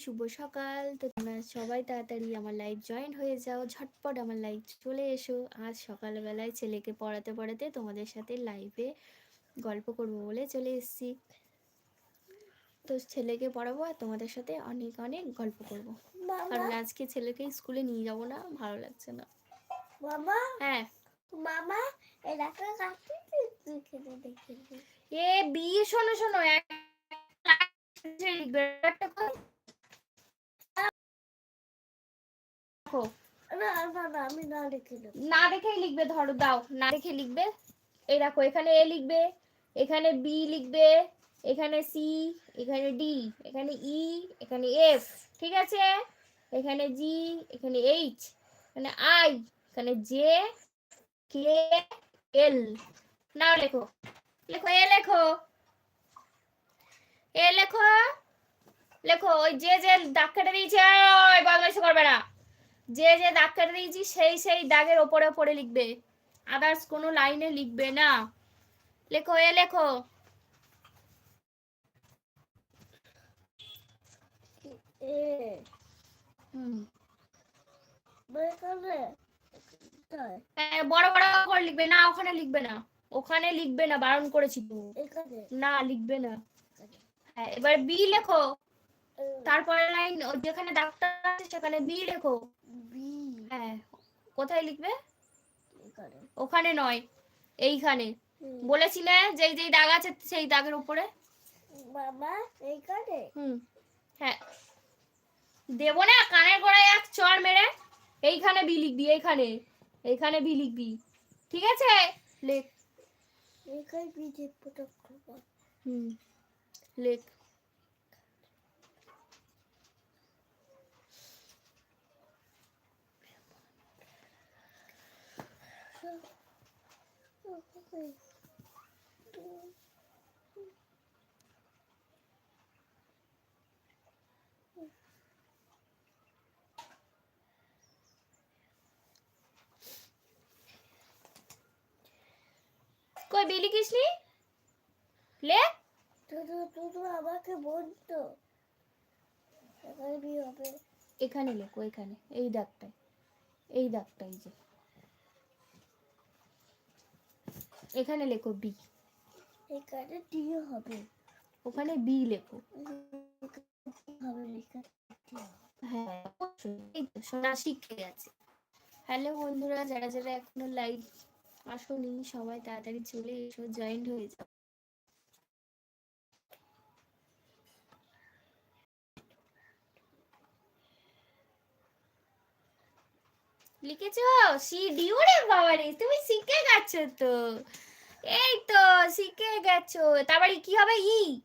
শুভ সকাল। তো তোমরা সবাই তাড়াতাড়ি আমার লাইভ জয়েন হয়ে যাও। ঝটপট আমার লাইভ চলে এসো। আজ সকালবেলায় ছেলেকে পড়াতে পড়াতে তোমাদের সাথে লাইভে গল্প করব বলে চলে এসেছি। তো ছেলেকে পড়াবো আর তোমাদের সাথে অনেক অনেক গল্প করব। কারণ আজকে ছেলেকে স্কুলে নিয়ে যাব না ভালো লাগছে না। মামা। হ্যাঁ। মামা এলাকা এ বিয়ে শোনো শোনো। এক একটা দেখো। না দেখেই লিখবে ধরো দাও। না দেখে লিখবে। এই দেখো এখানে এ লিখবে এখানে বি লিখবে এখানে সি এখানে ডি এখানে ই এখানে এফ ঠিক আছে? এখানে জি এখানে এইচ এখানে আই এখানে জে কে এল নাও লেখো। লেখো এ লেখো। এ লেখো। লেখো ওই যে যে দাগ কেটে দিয়েছে ওই বদমাইশি করবে না। যে যে দাগ কেটে দিয়েছি সেই সেই দাগের ওপরে ওপরে লিখবে। আদার্স কোনো লাইনে লিখবে না। লেখো এ লেখো। হ্যাঁ, বড় বড় করে লিখবে না ওখানে লিখবে না। ওখানে লিখবে না বারণ করেছি তো। না লিখবে না। হ্যাঁ এবার বি লেখো। তারপরে লাইন যেখানে ডাক্তার আছে সেখানে বি লেখো। বি হ্যাঁ কোথায় লিখবে? ওখানে নয় এইখানে। হুম। বলেছি যেই যেই দাগ আছে সেই দাগের উপরে। মামা এখানে হুম হ্যাঁ। দেবো না কানের গোড়ায় এক চর মেরে এইখানে বি লিখবি এইখানে এইখানে বি লিখবি। ঠিক আছে? লেখ। বিজে পটক করব হুম লেখ। কই বি লিখিস নি লেখ তুই তুই আমাকে বলতো। এখানে বি হবে। এখানে লেখো এখানে? এই দাগটায়। এই দাগটাই যে। এখানে লেখো বি এখানে ডি হবে। ওখানে বি লেখো। হবে লেখা হ্যাঁ সোনা শিখে গেছে। হ্যালো বন্ধুরা যারা যারা এখনও লাইভ আসোনি সবাই তাড়াতাড়ি চলে এসো জয়েন্ট হয়ে যাও। লিখেছো? সি ডি ওরে বাবা রে তুমি শিখে গেছো তো। এই তো শিখে গেছো। তারপরে কি হবে? ই।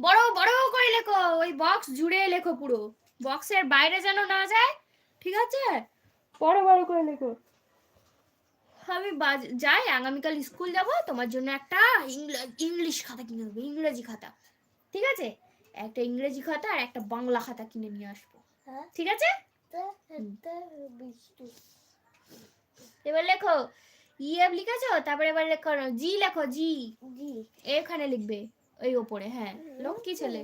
বড় বড় করে লেখো। ওই বক্স জুড়ে লেখো পুরো। বক্সের বাইরে যেন না যায় ঠিক আছে? বড় বড় করে লেখো। আমি যাই আগামীকাল স্কুল যাব। তোমার জন্য একটা ইংলা- ইংলিশ খাতা কিনে দেবো ইংরেজি খাতা। ঠিক আছে? একটা ইংরেজি খাতা আর একটা বাংলা খাতা কিনে নিয়ে আসব। হ্যাঁ। ঠিক আছে? এবার লেখো। ইএফ লিখেছো? তারপরে এবার লেখো জি লেখো জি। জি। এখানে লিখবে ওই ওপরে হ্যাঁ। লক্ষ্মী ছেলে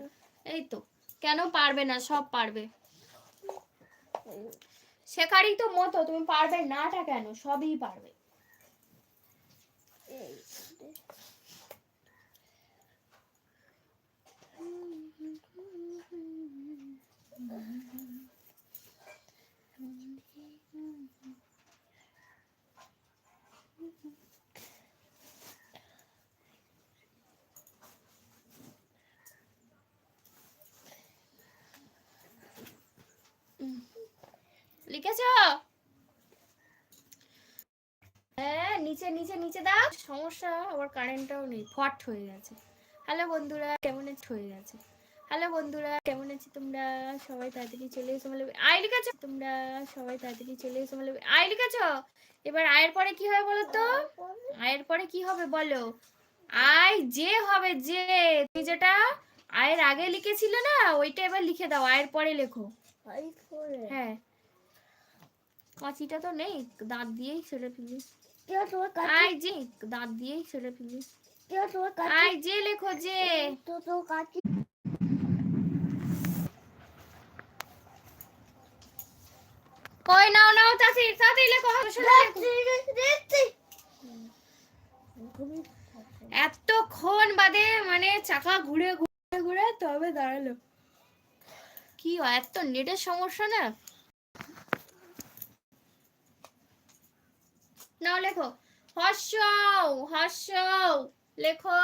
এই তো। কেন পারবে না সব পারবে। শেখারই তো মতো তুমি পারবে নাটা কেন? সবই পারবে। এই লিখেছো হ্যাঁ নিচে নিচে নিচে দাও। সমস্যা আবার কারেন্টটাও নেই। ফট হয়ে গেছে। হ্যালো বন্ধুরা কেমন আছো হয়ে গেছে। হ্যালো বন্ধুরা কেমন আছো তোমরা? সবাই তাড়াতাড়ি চলে এসো। লিখেছো? তোমরা সবাই তাড়াতাড়ি চলে এসো। লিখেছো? এবার আয়ের পরে কি হবে বলো তো আয়ের পরে কি হবে বলো? আয় যে হবে যে। তুমি যেটা আয়ের আগে লিখেছিলে না ওইটা এবার লিখে দাও। আয়ের পরে লেখো। হ্যাঁ। কাঁচিটা তো নেই দাঁত দিয়েই ছেড়ে ফেলি। আই যে দাঁত দিয়েই ছেড়ে ফেলি। আই যে লেখো যে। কই নাও নাও চাচি সাথে লেখো এতক্ষণ বাদে মানে চাকা ঘুরে ঘুরে ঘুরে তবে দাঁড়াল। কি এত নেটের সমস্যা না? নাও লেখো। হর্ষৌ হর্ষৌ লেখো।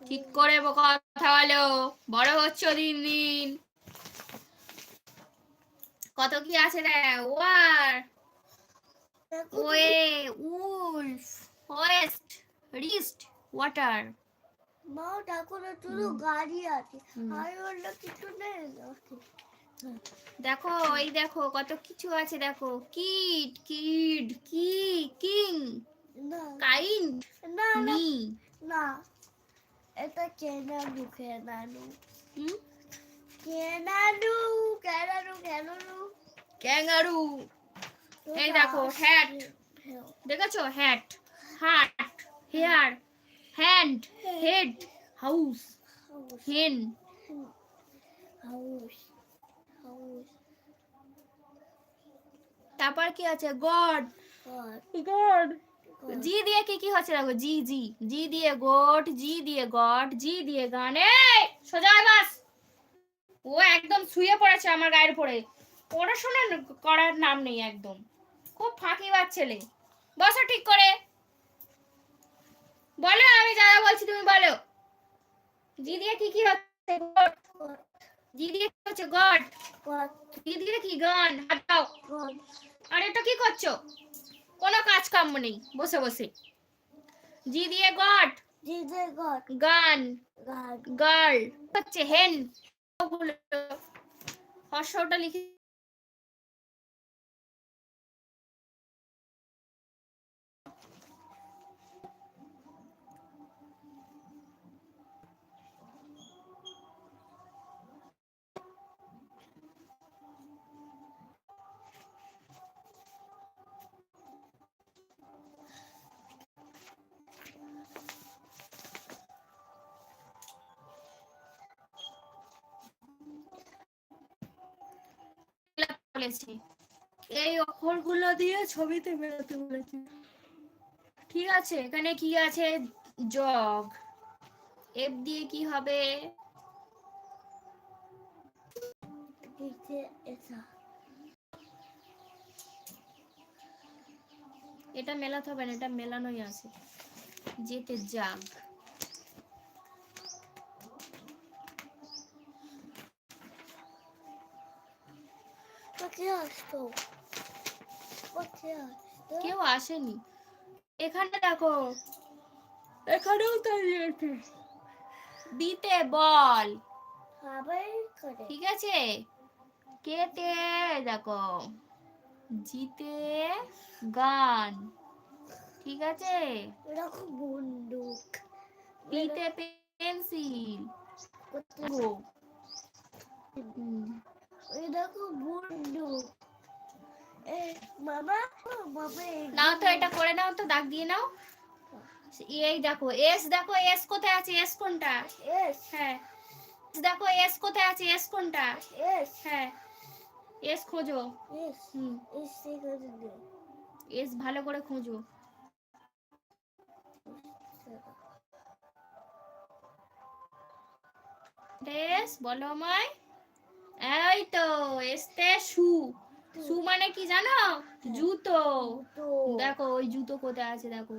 ঠিক করে কথা বলো। বড় হচ্ছ দিন দিন। কত কি আছে রে? War. Way wolf. Forest wrist water. মা ঠাকুরের শুধু গাড়ি আছে। আর অন্য কিছু নেই? দেখো এই দেখো কত কিছু আছে দেখো। কিড কিড কি কিং না। কাইন্ড না না এটা কেনানু হুম? কেনানু কেনানু কেনানু ক্যাঙ্গারু এই দেখো, hat. দেখেছ? Hat heart hair hand head house hen house তারপর কি আছে? গড। গড। গড। জি দিয়ে কি কি হচ্ছে দেখো? জি জি। জি দিয়ে গোট জি দিয়ে গড জি দিয়ে গান। এই সোজা বাস। ও একদম শুয়ে পড়েছে আমার গায়ের উপরে। পড়াশোনা করার নাম নেই একদম। খুব ফাঁকিবার ছেলে। বসো ঠিক করে। বলো আমি যা বলছি তুমি বলো। জি দিয়ে কি কি হচ্ছে? God। জি দিয়ে কি হচ্ছে? গড। জি কি? গান হাতাও আর এটা কি করছ? কোনো কাজ কাম নেই বসে বসে। জি দিয়ে গট। জি দিয়ে গট। গান। গার্ল। হচ্ছে হেন। হর্ষটা লিখে বলেছি। এই অক্ষরগুলো দিয়ে ছবিতে বেরোতে বলেছি। ঠিক আছে, এখানে কি আছে? জগ। এফ দিয়ে কি হবে? এটা মেলাতে হবে না, এটা মেলানোই আছে। যেতে জাগ কেউ আসেনি। এখানে দেখো। এখানেও দাঁড়িয়েছে বিতে বল। ঠিক আছে? কেতে দেখো। জিতে গান। ঠিক আছে? এরকম বন্দুক। পিতে পেন্সিল। বাবা নাও তো এটা করে নাও তো দাগ দিয়ে নাও। এই দেখো এস দেখো এস কোথায় আছে? এস কোনটা? এস। হ্যাঁ। দেখো এস কোথায় আছে? এস কোনটা? এস। হ্যাঁ। এস খোঁজো। এস। হুম। এস ভালো করে খোঁজো। এস বলো আমায়। এই তো এসতে মানে কি জানো? জুতো। দেখো ওই জুতো কোথায় আছে দেখো।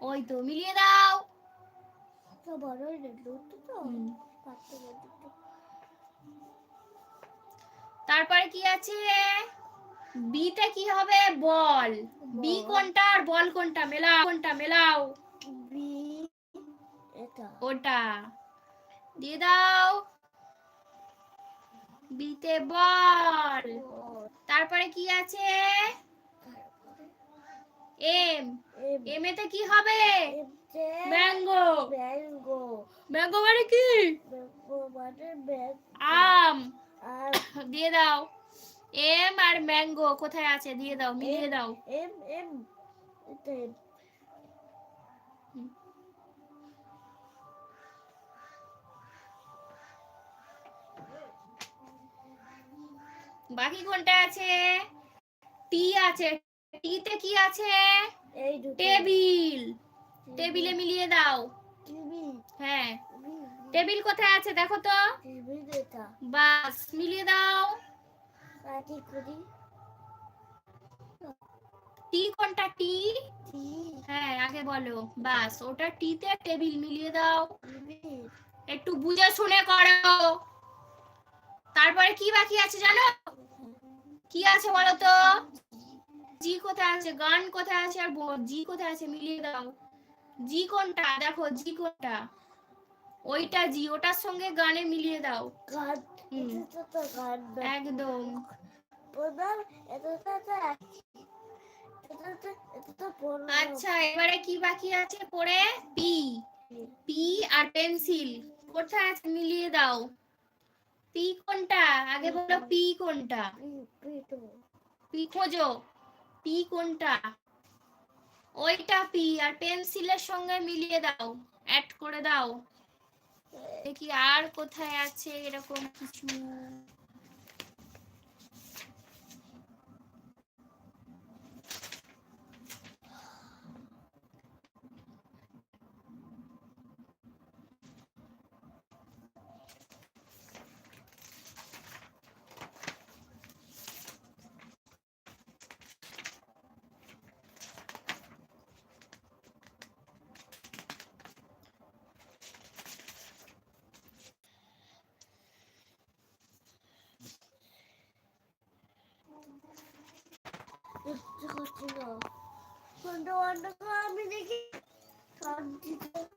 ওই তো। মিলিয়ে দাও তারপরে কি আছে? বিতে কি হবে? বল। বি কোনটা আর বল কোনটা? মেলাও। কোনটা? মেলাও। বি এটা। ওটা। দিয়ে দাও। বিতে বল। তারপরে কি আছে? এম। এম। এতে কি হবে? ম্যাঙ্গো ম্যাঙ্গো ম্যাঙ্গো মানে কি? ম্যাঙ্গো মানে আম। আর দিয়ে দাও। এম আর ম্যাঙ্গো কোথায় আছে? দিয়ে দাও মিলিয়ে দাও। M M. বাকি কোনটা আছে? টি আছে। টিতে কি আছে? এই দুটো। টেবিল টেবিলে মিলিয়ে দাও। হ্যাঁ। টেবিল কোথায় আছে দেখো তো। বাস মিলিয়ে দাও। টি কোনটা? টি হ্যাঁ আগে বলো। বাস ওটা টিতে টেবিল মিলিয়ে দাও। একটু বুঝে শুনে করো। তারপরে কি বাকি আছে জানো? কি আছে বলো তো জি কোথায় আছে? গান কোথায় আছে? আর জি কোথায় আছে? মিলিয়ে দাও। জি কোনটা? দেখো জি কোনটা? ওইটা জি ওটার সঙ্গে গানে মিলিয়ে দাও। একদম। পড়ো আচ্ছা এবারে কি বাকি আছে পরে পি। P R pencil. কোথায় আছে? মিলিয়ে দাও। পি কোনটা? আগে বলো পি কোনটা? পি খোঁজো। পি কোনটা? ওইটা পি আর পেন্সিলের সঙ্গে মিলিয়ে দাও অ্যাড করে দাও। দেখি আর কোথায় আছে এরকম কিছু।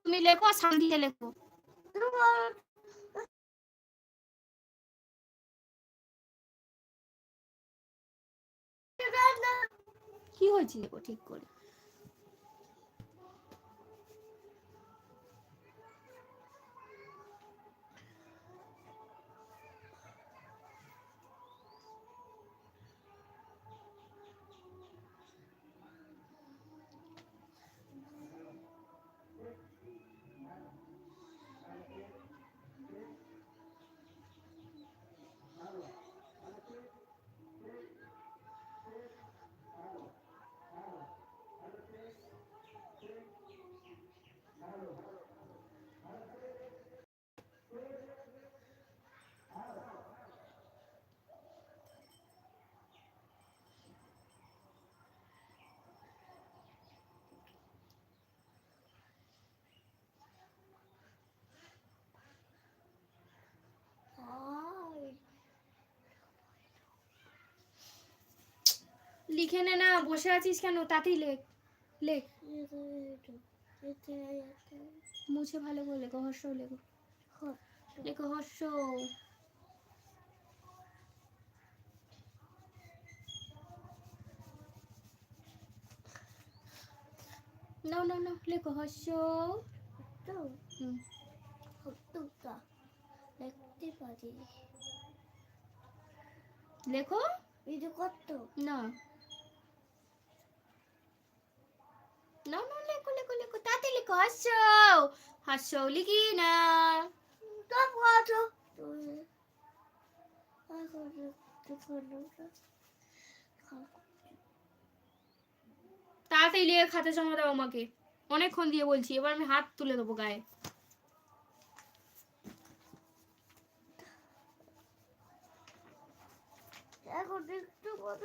তুমি লেখো শান্তিতে লেখো। কি হয়েছে লেখো ঠিক করে। লিখে নে বসে আছিস কেন? তাতেই লেখ লেখ। মুছে ভালো করে লেখো, হর্ষ লেখো। লেখো, হর্ষ। নাও নাও নাও, লেখো, হর্ষ। দেখতে পারি লেখো। ভিডিও কত না না না লেখো লেখো লেখো তাতে লেখো হাসো হাসো লিখি না। ফোনটা তাড়াতাড়ি লিখে খাতে জমা দাও আমাকে। অনেকক্ষণ দিয়ে বলছি এবার আমি হাত তুলে দেবো গায়ে। এখন একটু কত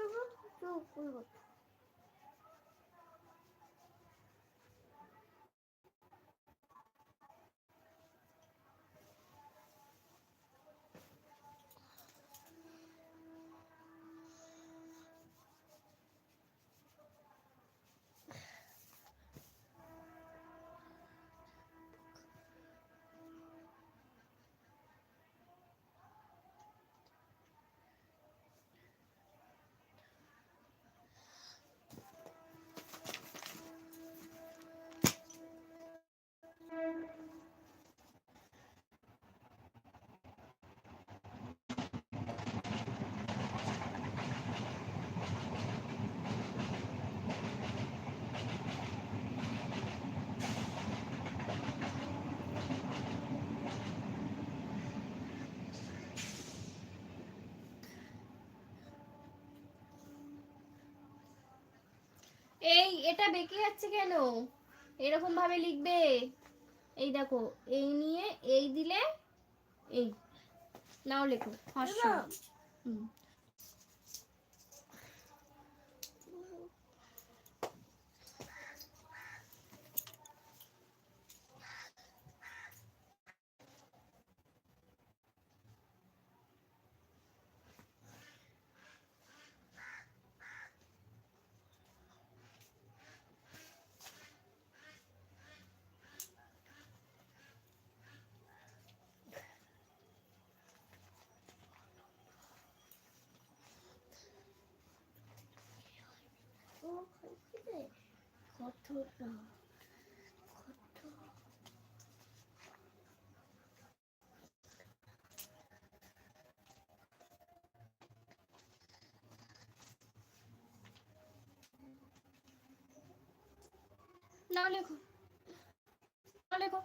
এটা বেঁকে যাচ্ছে কেন? এরকম ভাবে লিখবে। এই দেখো এই নিয়ে এই দিলে এই। নাও লেখো হর্ষ হুম। ও খাইছে কতটা লেখো। নাও লেখো।